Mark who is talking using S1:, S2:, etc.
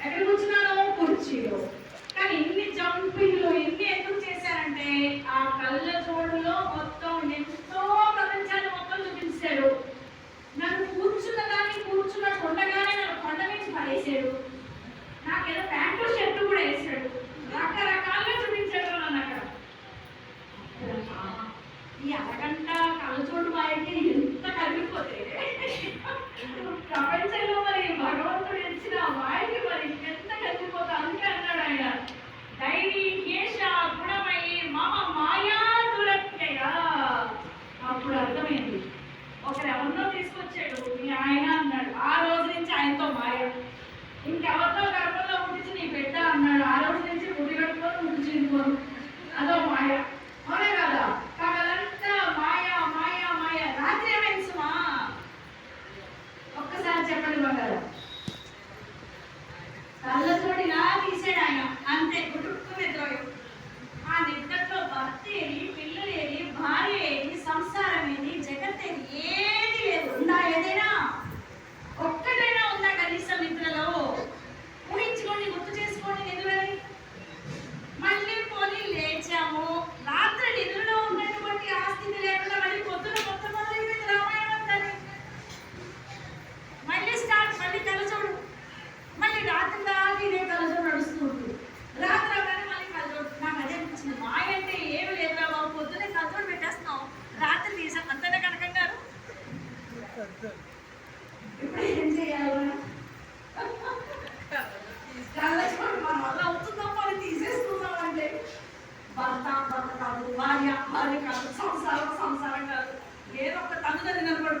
S1: ఎక్కడ కూర్చున్నారో కుర్చీలో. కానీ ఇన్ని జంపింగ్లు ఇన్ని ఎందుకు చేశారంటే ఆ కళ్ళ చోడులో మొత్తం ఎంతో ప్రపంచాన్ని మొత్తం చూపించాడు నన్ను కూర్చున్న దాన్ని కూర్చున్న కొండగానే నన్ను కొండ నుంచి పడేసాడు నాకేదో ప్యాంటు షర్టు కూడా వేసాడు రకరకాల ఒకరు ఎవరినో తీసుకొచ్చాడు మీ ఆయన అన్నాడు ఆ రోజు నుంచి ఆయనతో భార్య ఇప్పుడు ఏం చేయాలి? మళ్ళీ అవుతుందాం? మరి తీసేసుకుందాం అంటే. భర్త భర్త కాదు భార్య భార్య కాదు సంసారం సంసారం కాదు. ఏదో ఒక తను నిలబడి